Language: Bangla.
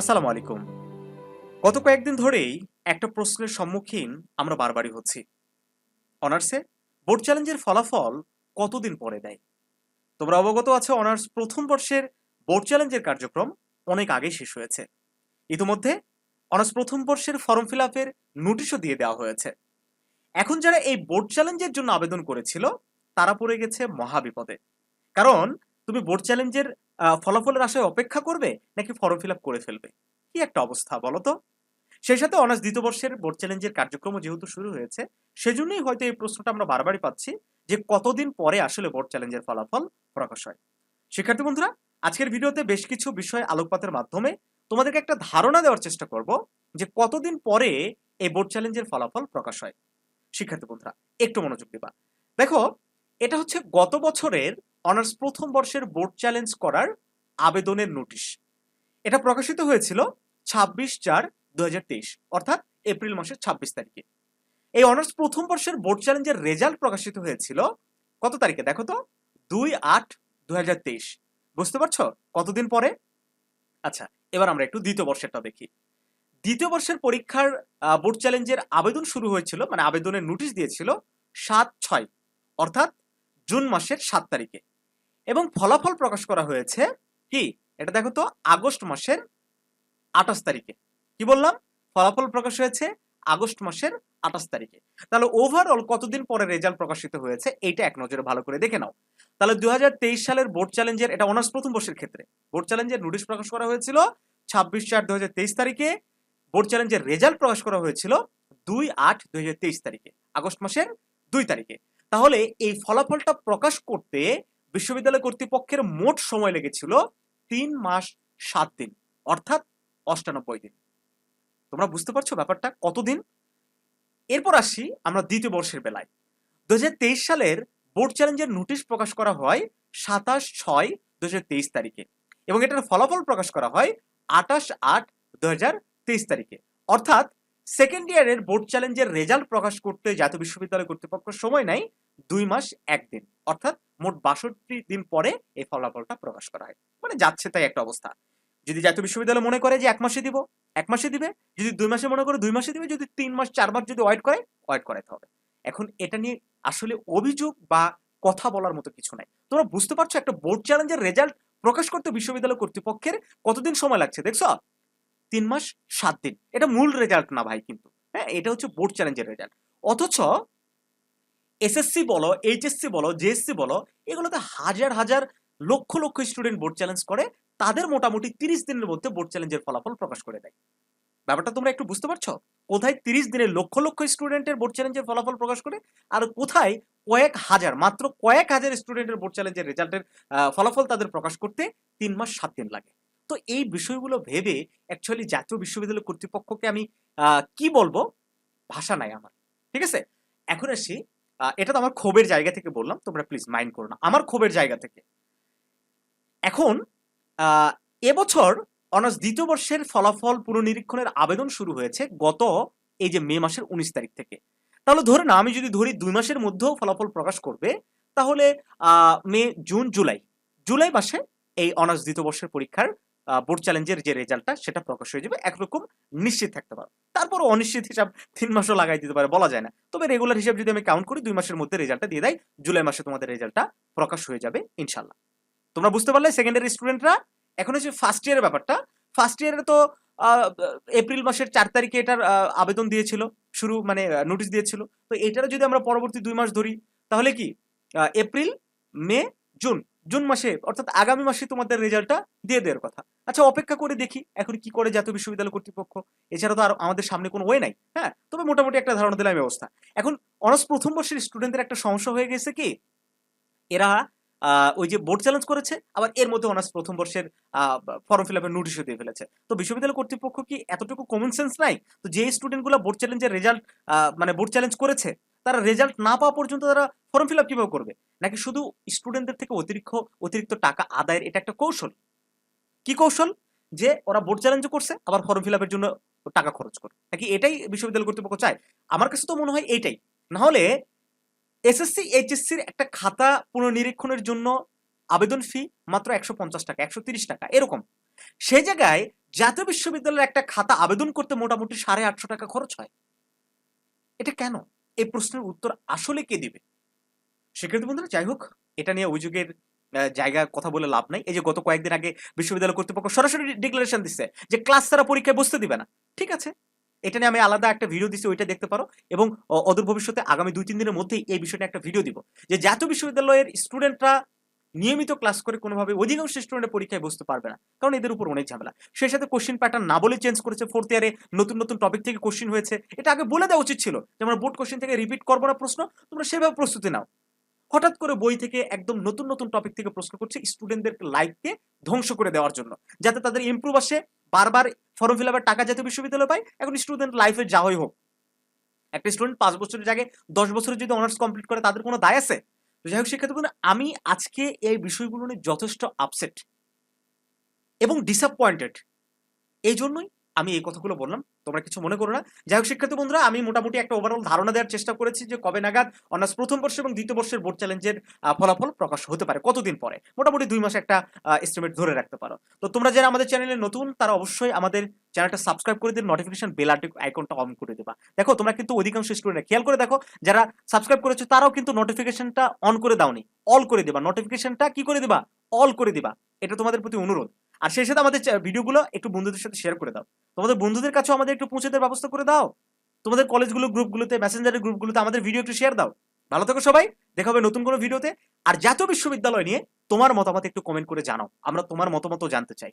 আসসালামু আলাইকুম। গত কয়েকদিন ধরেই একটা প্রশ্নের সম্মুখীন আমরা বারবারই হচ্ছি। অনার্সে বোর্ড চ্যালেঞ্জের ফলাফল কতদিন পরে দেয়? তোমরা অবগত আছো, অনার্স প্রথম বর্ষের বোর্ড চ্যালেঞ্জের কার্যক্রম অনেক আগে শেষ হয়েছে। ইতিমধ্যে অনার্স প্রথম বর্ষের ফর্ম ফিল আপের নোটিশও দিয়ে দেওয়া হয়েছে। এখন যারা এই বোর্ড চ্যালেঞ্জের জন্য আবেদন করেছিল, তারা পড়ে গেছে মহাবিপদে। কারণ, তুমি বোর্ড চ্যালেঞ্জের ফলাফলের আশায় অপেক্ষা করবে নাকি ফর্ম ফিল করে ফেলবে? কি একটা অবস্থা বলো তো? সেই সাথে অনার্স দ্বিতীয় বর্ষের বোর্ড চ্যালেঞ্জের কার্যক্রমও যেহেতু শুরু হয়েছে, সেজন্যই হয়তো এই প্রশ্নটা আমরা বারবারই পাচ্ছি যে কতদিন পরে আসলে বোর্ড চ্যালেঞ্জের ফলাফল প্রকাশ হয়। শিক্ষার্থী বন্ধুরা, আজকের ভিডিওতে বেশ কিছু বিষয় আলোকপাতের মাধ্যমে তোমাদেরকে একটা ধারণা দেওয়ার চেষ্টা করব যে কতদিন পরে এই বোর্ড চ্যালেঞ্জের ফলাফল প্রকাশ হয়। শিক্ষার্থী বন্ধুরা, একটু মনোযোগ দিবা। দেখো, এটা হচ্ছে গত বছরের অনার্স প্রথম বর্ষের বোর্ড চ্যালেঞ্জ করার আবেদনের নোটিশ। এটা প্রকাশিত হয়েছিল ছাব্বিশ চার দু অর্থাৎ এপ্রিল মাসের ছাব্বিশ তারিখে। এই অনার্স প্রথম বর্ষের বোর্ড চ্যালেঞ্জের রেজাল্ট প্রকাশিত হয়েছিল কত তারিখে দেখো তো? দুই আট দু বুঝতে পারছ? কতদিন পরে? আচ্ছা এবার আমরা একটু দ্বিতীয় বর্ষেরটা দেখি। দ্বিতীয় বর্ষের পরীক্ষার বোর্ড চ্যালেঞ্জের আবেদন শুরু হয়েছিল মানে আবেদনের নোটিশ দিয়েছিল সাত ছয়, অর্থাৎ জুন মাসের সাত তারিখে। এবং ফলাফল প্রকাশ করা হয়েছে কি? এটা দেখো তো, আগস্ট মাসের আঠাশ তারিখে। কি বললাম? ফলাফল প্রকাশ হয়েছে আগস্ট মাসের আঠাশ তারিখে। তাহলে ওভারঅল কতদিন পরে রেজাল্ট প্রকাশিত হয়েছে? এইটা এক নজরে ভালো করে দেখে নাও। তাহলে দুহাজার তেইশ সালের বোর্ড চ্যালেঞ্জের এটা অনার্স প্রথম বর্ষের ক্ষেত্রে। বোর্ড চ্যালেঞ্জের নোটিশ প্রকাশ করা হয়েছিল ছাব্বিশ চার দু তারিখে। বোর্ড চ্যালেঞ্জের রেজাল্ট প্রকাশ করা হয়েছিল দুই আট দুই তারিখে, আগস্ট মাসের দুই তারিখে। তাহলে এই ফলাফলটা প্রকাশ করতে বিশ্ববিদ্যালয় কর্তৃপক্ষের মোট সময় লেগেছিল তিন মাস সাত দিন, অর্থাৎ অষ্টানব্বই দিন। তোমরা বুঝতে পারছ ব্যাপারটা? কতদিন? এরপর আসি আমরা দ্বিতীয় বর্ষের বেলায়। দুই হাজার তেইশ সালের বোর্ড চ্যালেঞ্জের নোটিশ প্রকাশ করা হয় সাতাশ ছয় দু তারিখে এবং এটার ফলাফল প্রকাশ করা হয় আঠাশ আট দু তারিখে। অর্থাৎ সেকেন্ড ইয়ারের বোর্ড চ্যালেঞ্জের রেজাল্ট প্রকাশ করতে জাতীয় বিশ্ববিদ্যালয় কর্তৃপক্ষ সময় নেয় দুই মাস একদিন অর্থাৎ মোট বাষট্টি দিন পরে এই ফলাফলটা প্রকাশ করা হয়। মানে যাচ্ছে তাই একটা অবস্থা। যদি জাতীয় বিশ্ববিদ্যালয় মনে করে যে এক মাসে দিব, এক মাসে দিবে। যদি দুই মাসে মনে করে দুই মাসে দিবে, যদি তিন মাস, চার মাস যদি ওয়েট করে ওয়েট করাতে হবে। এখন এটা নিয়ে আসলে অভিযোগ বা কথা বলার মতো কিছু নাই। তোমরা বুঝতে পারছ একটা বোর্ড চ্যালেঞ্জের রেজাল্ট প্রকাশ করতে বিশ্ববিদ্যালয় কর্তৃপক্ষের কতদিন সময় লাগছে, দেখছ? তিন মাস, সাত দিন। এটা মূল রেজাল্ট না ভাই কিন্তু। হ্যাঁ এটা হচ্ছে বোর্ড চ্যালেঞ্জের রেজাল্ট অথচ এসএসসি বলো এইচএসসি বলো জেএসসি বলো, এগুলোতে হাজার হাজার lakh lakh student board challenge করে, তাদের মোটামুটি তিরিশ দিনের মধ্যে বোর্ড চ্যালেঞ্জের ফলাফল প্রকাশ করে দেয়। ব্যাপারটা তোমরা একটু বুঝতে পারছ? কোথায় তিরিশ দিনে লক্ষ লক্ষ স্টুডেন্টের বোর্ড চ্যালেঞ্জের ফলাফল প্রকাশ করে, আর কোথায় কয়েক হাজার, মাত্র কয়েক হাজার স্টুডেন্টের বোর্ড চ্যালেঞ্জের রেজাল্টের ফলাফল তাদের প্রকাশ করতে তিন মাস সাত দিন লাগে। তো এই বিষয়গুলো ভেবে অ্যাকচুয়ালি জাতীয় বিশ্ববিদ্যালয় কর্তৃপক্ষকে আমি কি বলব? ভাষা নাই আমার। ঠিক আছে? এখন আসি এটা তো আমার ক্ষোভের জায়গা থেকে বললাম, তোমরা প্লিজ মাইন্ড করো না। আমার ক্ষোভের জায়গা থেকে। এখন এবছর অনার্স দ্বিতীয় বর্ষের ফলাফল পুনর্নিরীক্ষণের আবেদন শুরু হয়েছে গত, এই যে মে মাসের উনিশ তারিখ থেকে। তাহলে ধরে না আমি যদি ধরি দুই মাসের মধ্যেও ফলাফল প্রকাশ করবে, তাহলে মে, জুন, জুলাই জুলাই মাসে এই অনার্স দ্বিতীয় বর্ষের পরীক্ষার বোর্ড চ্যালেঞ্জের যে রেজাল্টটা সেটা প্রকাশ হয়ে যাবে। একরকম নিশ্চিত থাকতে পারো। তারপর অনিশ্চিত হিসাব তিন মাসও লাগাই দিতে পারে, বলা যায় না। তবে রেগুলার হিসাব যদি আমি কাউন্ট করি, দুই মাসের মধ্যে রেজাল্টটা দিয়ে দেয়। জুলাই মাসে তোমাদের রেজাল্টটা প্রকাশ হয়ে যাবে ইনশাল্লাহ তোমরা বুঝতে পারলে সেকেন্ডারি স্টুডেন্টরা এখন হচ্ছে ফার্স্ট ইয়ারের ব্যাপারটা। ফার্স্ট ইয়ারে তো এপ্রিল মাসের চার তারিখে এটার আবেদন দিয়েছিল। শুরু মানে নোটিশ দিয়েছিল। তো এটারও যদি আমরা পরবর্তী দুই মাস ধরি, তাহলে কি? এপ্রিল মে জুন জুন মাসে, অর্থাৎ আগামী মাসে তোমাদের রেজাল্টটা দিয়ে দেওয়ার কথা। আচ্ছা অপেক্ষা করে দেখি এখন কি করে জাতীয় বিশ্ববিদ্যালয় কর্তৃপক্ষ। এছাড়া তো আর আমাদের সামনে কোনো ওয়ে নাই হ্যাঁ? তবে মোটামুটি একটা ধারণা দিলাম ব্যবস্থা। এখন অনার্স প্রথম বর্ষের স্টুডেন্টদের একটা সমস্যা হয়ে গেছে কি? এরা ওই যে বোর্ড চ্যালেঞ্জ করেছে, আবার এর মধ্যে অনার্স প্রথম বর্ষের ফর্ম ফিল আপের নোটিশও দিয়ে ফেলেছে। তো বিশ্ববিদ্যালয় কর্তৃপক্ষ কি এতটুকু কমন সেন্স নাই? তো যে স্টুডেন্টগুলো বোর্ড চ্যালেঞ্জের রেজাল্ট মানে বোর্ড চ্যালেঞ্জ করেছে, তারা রেজাল্ট না পাওয়া পর্যন্ত তারা ফর্ম ফিল আপ কীভাবে করবে? নাকি শুধু স্টুডেন্টদের থেকে অতিরিক্ত অতিরিক্ত টাকা আদায়ের এটা একটা কৌশল? কি কৌশল? যে ওরা বোর্ড চ্যালেঞ্জ করছে, আবার ফর্ম ফিল জন্য টাকা খরচ করে। নাকি এটাই বিশ্ববিদ্যালয় কর্তৃপক্ষ চায়? আমার কাছে তো মনে হয় এইটাই। না হলে এসএসসি, এইচএসসির একটা খাতা পুনর্নিরীক্ষণের জন্য আবেদন ফি মাত্র একশো পঞ্চাশ টাকা, একশো তিরিশ টাকা, এরকম। সেই জায়গায় জাতীয় বিশ্ববিদ্যালয়ের একটা খাতা আবেদন করতে মোটামুটি সাড়ে আটশো টাকা খরচ হয়। এটা কেন? এই প্রশ্নের উত্তর আসলে কে দিবে? শিক্ষার্থী বন্ধুরা, যাই হোক, এটা নিয়ে অভিযোগের আহ, জায়গা কথা বলে লাভ নাই। এই যে গত কয়েকদিন আগে বিশ্ববিদ্যালয় কর্তৃপক্ষ সরাসরি ডিক্লারেশন দিচ্ছে যে ক্লাস ছাড়া পরীক্ষায় বসতে দিবে না। ঠিক আছে? এটা নিয়ে আমি আলাদা একটা ভিডিও দিচ্ছি ওইটা দেখতে পারো। এবং অদূর ভবিষ্যতে আগামী দুই তিন দিনের মধ্যেই এই বিষয়টা একটা ভিডিও দিব। যে জাতীয় বিশ্ববিদ্যালয়ের স্টুডেন্টরা নিয়মিত ক্লাস করে কোনোভাবে অধিকাংশ স্টুডেন্ট পরীক্ষায় বসতে পারবে না। কারণ এদের উপর অনেক ঝামেলা। সেই সাথে কোশ্চেন প্যাটার্ন না বলে চেঞ্জ করেছে ফোর্থ ইয়ারে নতুন নতুন টপিক থেকে কোশ্চেন হয়েছে। এটা আগে বলে দেওয়া উচিত ছিল যে আমরা বোর্ড কোশ্চেন থেকে রিপিট করব না প্রশ্ন তোমরা সেভাবে প্রস্তুতি নাও। হঠাৎ করে বই থেকে একদম নতুন নতুন টপিক থেকে প্রশ্ন করছে স্টুডেন্টদের লাইফকে ধ্বংস করে দেওয়ার জন্য। যাতে তাদের ইমপ্রুভ আসে বারবার ফর্ম ফিল আপের টাকা জাতীয় বিশ্ববিদ্যালয় পায় এখন স্টুডেন্ট লাইফে যাওয়াই হোক। একটা স্টুডেন্ট পাঁচ বছরের জায়গায় দশ বছরের যদি অনার্স কমপ্লিট করে তাদের কোনো দায় আছে? তো যাই হোক বন্ধুরা, আমি আজকে এই বিষয়গুলো নিয়ে যথেষ্ট আপসেট এবং ডিসঅ্যাপয়েন্টেড এই জন্যই আমি এই কথাগুলো বললাম, তোমরা কিছু মনে করো না। যাই হোক, শিক্ষার্থী বন্ধুরা, আমি মোটামুটি একটা ওভারঅল ধারণা দেওয়ার চেষ্টা করেছি যে কবে নাগাদ অনার্স প্রথম বর্ষ এবং দ্বিতীয় বর্ষের বোর্ড চ্যালেঞ্জের ফলাফল প্রকাশ হতে পারে, কতদিন পরে। মোটামুটি দুই মাস একটা এস্টিমেট ধরে রাখতে পারো। তো তোমরা যারা আমাদের চ্যানেলে নতুন, তারা অবশ্যই আমাদের চ্যানেলটা সাবস্ক্রাইব করে দিয়ে নোটিফিকেশন বেল আইকনটা অন করে দেবা। দেখো, তোমরা কিন্তু অধিকাংশ স্টুডেন্ট খেয়াল করে দেখো, যারা সাবস্ক্রাইব করেছ, তারাও কিন্তু নোটিফিকেশনটা অন করে দাওনি। অল করে দিবা। নোটিফিকেশনটা কি করে দিবা? অল করে দিবা। এটা তোমাদের প্রতি অনুরোধ। আর সেই সাথে আমাদের ভিডিওগুলো একটু বন্ধুদের সাথে শেয়ার করে দাও। তোমাদের বন্ধুদের কাছেও আমাদের একটু পৌঁছে দেওয়ার ব্যবস্থা করে দাও। তোমাদের কলেজগুলো গ্রুপগুলোতে মেসেঞ্জারের গ্রুপগুলোতে আমাদের ভিডিও একটু শেয়ার দাও। ভালো থেকো সবাই, দেখা হবে নতুন কোনো ভিডিওতে আর জাতীয় বিশ্ববিদ্যালয় নিয়ে তোমার মতামত একটু কমেন্ট করে জানাও। আমরা তোমার মতামতও জানতে চাই।